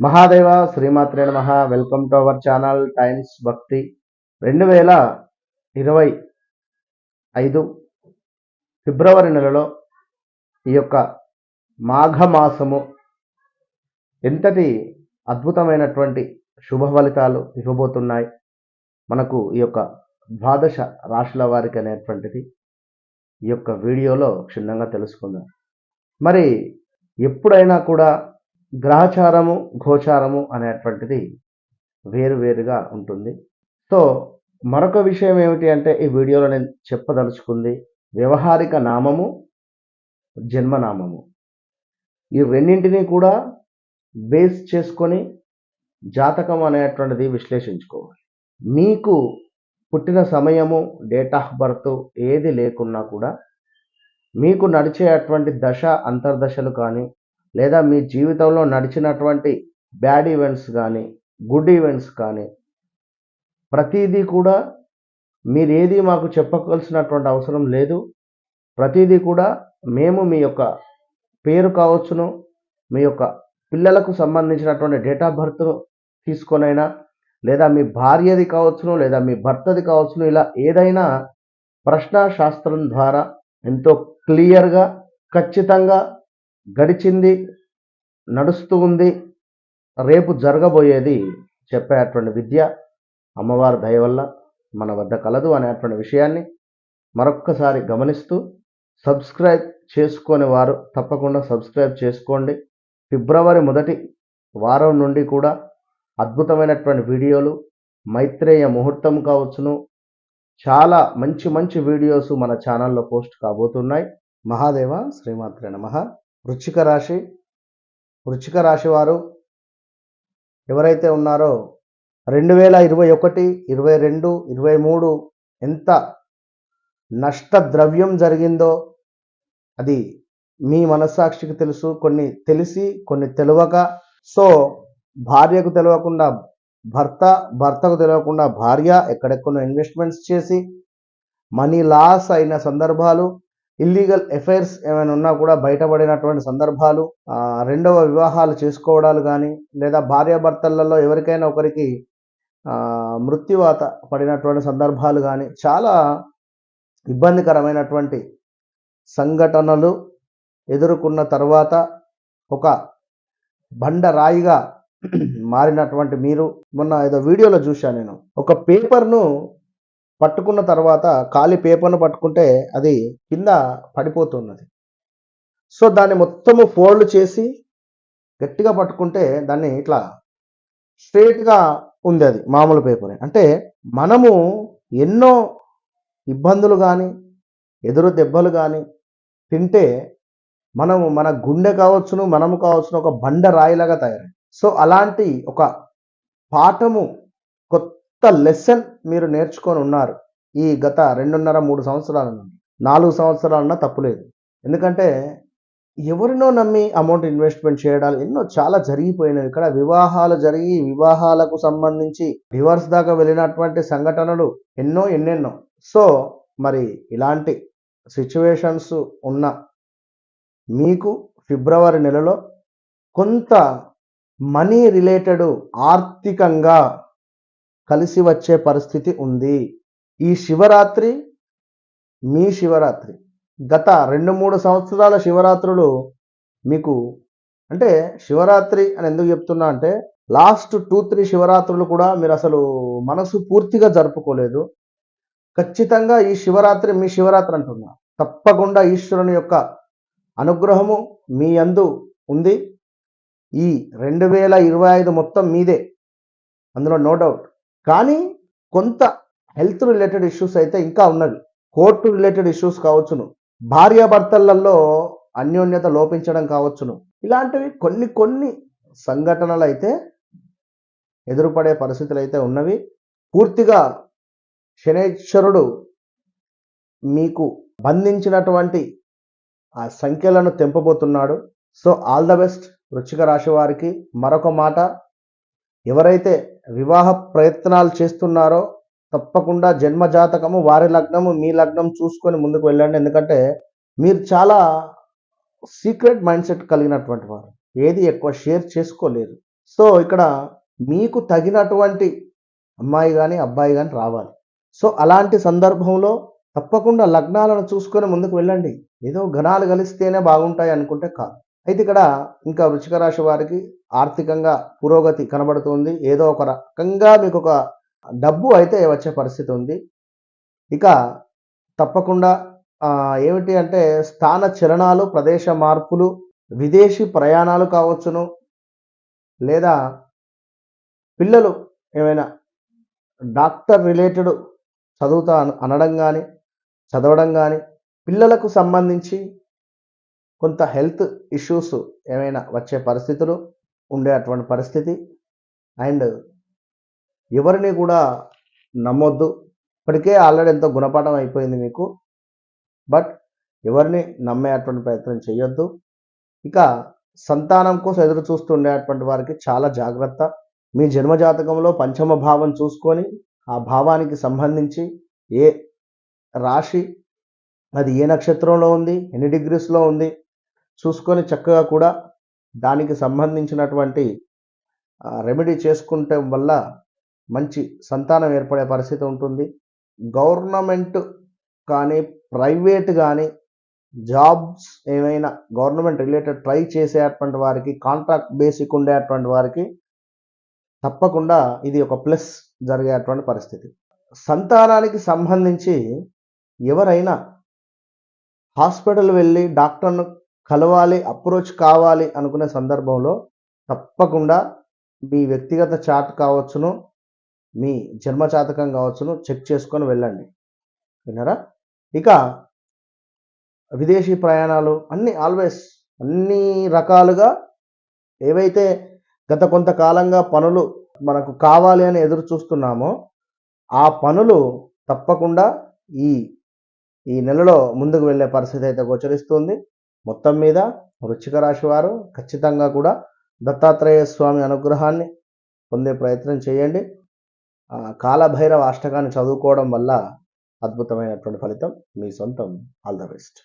మహాదేవ శ్రీమాత్రే నమ. Welcome to our channel Times Bhakti రెండు వేల ఇరవై ఐదు ఫిబ్రవరి నెలలో ఈ యొక్క మాఘమాసము ఎంతటి అద్భుతమైనటువంటి శుభ ఫలితాలు ఇవ్వబోతున్నాయి? మనకు ఈ యొక్క ద్వాదశ రాశుల వారికి అనేటువంటిది ఈ యొక్క వీడియోలో క్షుణ్ణంగా తెలుసుకుందాం. మరి ఎప్పుడైనా కూడా గ్రహచారము గోచారము అనేటువంటిది వేరువేరుగా ఉంటుంది. సో మరొక విషయం ఏమిటి అంటే ఈ వీడియోలో నేను చెప్పదలుచుకుంది వ్యవహారిక నామము జన్మనామము. ఈ రెండింటినీ కూడా బేస్ చేసుకొని జాతకం అనేటువంటిది విశ్లేషించుకోవాలి. మీకు పుట్టిన సమయము డేట్ ఆఫ్ బర్త్ ఏది లేకున్నా కూడా మీకు నడిచేటువంటి దశ అంతర్దశలు కానీ లేదా మీ జీవితంలో నడిచినటువంటి బ్యాడ్ ఈవెంట్స్ కానీ గుడ్ ఈవెంట్స్ కానీ ప్రతిదీ కూడా మీరేది మాకు చెప్పవలసినటువంటి అవసరం లేదు. ప్రతిదీ కూడా మేము మీ యొక్క పేరు కావచ్చును మీ యొక్క పిల్లలకు సంబంధించినటువంటి డేట్ ఆఫ్ బర్త్ను తీసుకొనైనా లేదా మీ భార్యది కావచ్చును లేదా మీ భర్తది కావచ్చును ఇలా ఏదైనా ప్రశ్న శాస్త్రం ద్వారా ఎంతో క్లియర్గా ఖచ్చితంగా గడిచింది నడుస్తూ ఉంది. రేపు జరగబోయేది చెప్పేటువంటి విద్య అమ్మవారి దయ వల్ల మన వద్ద కలదు అనేటువంటి విషయాన్ని మరొక్కసారి గమనిస్తూ సబ్స్క్రైబ్ చేసుకొని వారు తప్పకుండా సబ్స్క్రైబ్ చేసుకోండి. ఫిబ్రవరి మొదటి వారం నుండి కూడా అద్భుతమైనటువంటి వీడియోలు మైత్రేయ ముహూర్తం కావచ్చును. చాలా మంచి మంచి వీడియోస్ మన ఛానల్లో పోస్ట్ కాబోతున్నాయి. మహాదేవ శ్రీమాత్రే నమ. వృచ్చిక రాశి వృచ్చిక రాశి వారు ఎవరైతే ఉన్నారో రెండు వేల ఇరవై ఒకటి ఇరవై రెండు ఇరవై మూడు ఎంత నష్ట ద్రవ్యం జరిగిందో అది మీ మనస్సాక్షికి తెలుసు కొన్ని తెలిసి కొన్ని తెలియక సో భార్యకు తెలియకుండా భర్త భర్తకు తెలియకుండా భార్య ఎక్కడెక్కడో ఇన్వెస్ట్మెంట్స్ చేసి మనీ లాస్ అయిన సందర్భాలు ఇల్లీగల్ ఎఫైర్స్ ఏమైనా ఉన్నా కూడా బయటపడినటువంటి సందర్భాలు రెండవ వివాహాలు చేసుకోవడాలు కానీ లేదా భార్యాభర్తలలో ఎవరికైనా ఒకరికి మృత్యువాత పడినటువంటి సందర్భాలు కానీ చాలా ఇబ్బందికరమైనటువంటి సంఘటనలు ఎదుర్కొన్న తర్వాత ఒక బండరాయిగా మారినటువంటి మీరు మొన్న ఏదో వీడియోలో చూశాను నేను. ఒక పేపర్ను పట్టుకున్న తర్వాత ఖాళీ పేపర్ను పట్టుకుంటే అది కింద పడిపోతున్నది. సో దాన్ని మొత్తము ఫోల్డ్ చేసి గట్టిగా పట్టుకుంటే దాన్ని ఇట్లా స్ట్రేట్గా ఉంది అది మామూలు పేపర్. అంటే మనము ఎన్నో ఇబ్బందులు కానీ ఎదురు దెబ్బలు కానీ తింటే మనము మన గుండె కావచ్చును మనము కావచ్చును ఒక బండ రాయిలాగా తయారై. సో అలాంటి ఒక పాఠము కొత్త లెసన్ మీరు నేర్చుకొని ఉన్నారు ఈ గత రెండున్నర మూడు సంవత్సరాల నుండి. నాలుగు సంవత్సరాలన్నా తప్పులేదు ఎందుకంటే ఎవరినో నమ్మి అమౌంట్ ఇన్వెస్ట్మెంట్ చేయడాలు ఎన్నో చాలా జరిగిపోయినవి ఇక్కడ వివాహాలు జరిగి వివాహాలకు సంబంధించి డివర్స్ దాకా వెళ్ళినటువంటి సంఘటనలు ఎన్నో ఎన్నెన్నో. సో మరి ఇలాంటి సిచ్యువేషన్స్ ఉన్న మీకు ఫిబ్రవరి నెలలో కొంత మనీ రిలేటెడ్ ఆర్థికంగా కలిసి వచ్చే పరిస్థితి ఉంది. ఈ శివరాత్రి మీ శివరాత్రి. గత రెండు మూడు సంవత్సరాల శివరాత్రులు మీకు అంటే శివరాత్రి అని ఎందుకు చెప్తున్నా అంటే లాస్ట్ టూ త్రీ శివరాత్రులు కూడా మీరు అసలు మనసు పూర్తిగా జరుపుకోలేదు. ఖచ్చితంగా ఈ శివరాత్రి మీ శివరాత్రి అంటున్నా. తప్పకుండా ఈశ్వరుని యొక్క అనుగ్రహము మీ అందు ఉంది. ఈ రెండు వేల ఇరవై ఐదు మొత్తం మీదే. అందులో నో డౌట్. కానీ కొంత హెల్త్ రిలేటెడ్ ఇష్యూస్ అయితే ఇంకా ఉన్నవి. కోర్టు రిలేటెడ్ ఇష్యూస్ కావచ్చును. భార్యాభర్తలలో అన్యోన్యత లోపించడం కావచ్చును. ఇలాంటివి కొన్ని కొన్ని సంఘటనలు అయితే ఎదురుపడే పరిస్థితులు అయితే ఉన్నవి. పూర్తిగా శనేశ్వరుడు మీకు బంధించినటువంటి ఆ సంఖ్యలను తెంపబోతున్నాడు. So all the best. వృచ్చిక రాశి వారికి మరొక మాట. ఎవరైతే వివాహ ప్రయత్నాలు చేస్తున్నారో తప్పకుండా జన్మ జాతకము వారి లగ్నము మీ లగ్నం చూసుకొని ముందుకు వెళ్ళండి. ఎందుకంటే మీరు చాలా సీక్రెట్ మైండ్ సెట్ కలిగినటువంటి వారు. ఏది ఎక్కువ షేర్ చేసుకోలేరు. సో ఇక్కడ మీకు తగినటువంటి అమ్మాయి కానీ అబ్బాయి కానీ రావాలి. సో అలాంటి సందర్భంలో తప్పకుండా లగ్నాలను చూసుకొని ముందుకు వెళ్ళండి. ఏదో ఘనాలు కలిస్తేనే బాగుంటాయి అనుకుంటే కాదు. అయితే ఇక్కడ ఇంకా వృచ్చిక రాశి వారికి ఆర్థికంగా పురోగతి కనబడుతుంది. ఏదో ఒక రకంగా మీకు ఒక డబ్బు అయితే వచ్చే పరిస్థితి ఉంది. ఇక తప్పకుండా ఏమిటి అంటే స్థాన చలనాలు ప్రదేశ మార్పులు విదేశీ ప్రయాణాలు కావచ్చును. లేదా పిల్లలు ఏమైనా డాక్టర్ రిలేటెడ్ చదువుతా అనడం కానీ చదవడం కానీ పిల్లలకు సంబంధించి కొంత హెల్త్ ఇష్యూస్ ఏమైనా వచ్చే పరిస్థితులు ఉండే అటువంటి పరిస్థితి. అండ్ ఎవరిని కూడా నమ్మొద్దు. ఇప్పటికే ఆల్రెడీ ఎంతో గుణపాఠం అయిపోయింది మీకు. బట్ ఎవరిని నమ్మే అటువంటి ప్రయత్నం చేయొద్దు ఇక సంతానం కోసం ఎదురు చూస్తుండేటువంటి వారికి చాలా జాగ్రత్త. మీ జన్మజాతకంలో పంచమ భావం చూసుకొని ఆ భావానికి సంబంధించి ఏ రాశి అది ఏ నక్షత్రంలో ఉంది ఎన్ని డిగ్రీస్లో ఉంది చూసుకొని చక్కగా కూడా దానికి సంబంధించినటువంటి రెమెడీ చేసుకుంటే వల్ల మంచి సంతానం ఏర్పడే పరిస్థితి ఉంటుంది. గవర్నమెంట్ కానీ ప్రైవేట్ కానీ జాబ్స్ ఏమైనా గవర్నమెంట్ రిలేటెడ్ ట్రై చేసేటువంటి వారికి కాంట్రాక్ట్ బేసిక్ ఉండేటువంటి వారికి తప్పకుండా ఇది ఒక ప్లస్ జరిగేటువంటి పరిస్థితి. సంతానానికి సంబంధించి ఎవరైనా హాస్పిటల్ వెళ్ళి డాక్టర్ను కలవాలి అప్రోచ్ కావాలి అనుకునే సందర్భంలో తప్పకుండా మీ వ్యక్తిగత చాట్ కావచ్చును మీ జన్మజాతకం కావచ్చును చెక్ చేసుకొని వెళ్ళండి. విన్నారా? ఇక విదేశీ ప్రయాణాలు అన్ని ఆల్వేస్ అన్ని రకాలుగా ఏవైతే గత కొంతకాలంగా పనులు మనకు కావాలి అని ఎదురు చూస్తున్నామో ఆ పనులు తప్పకుండా ఈ ఈ నెలలో ముందుకు వెళ్ళే పరిస్థితి అయితే గోచరిస్తుంది. మొత్తం మీద వృచ్చిక రాశి వారు ఖచ్చితంగా కూడా దత్తాత్రేయ స్వామి అనుగ్రహాన్ని పొందే ప్రయత్నం చేయండి. కాలభైరవ అష్టకాన్ని చదువుకోవడం వల్ల అద్భుతమైనటువంటి ఫలితం మీ సొంతం. All the best.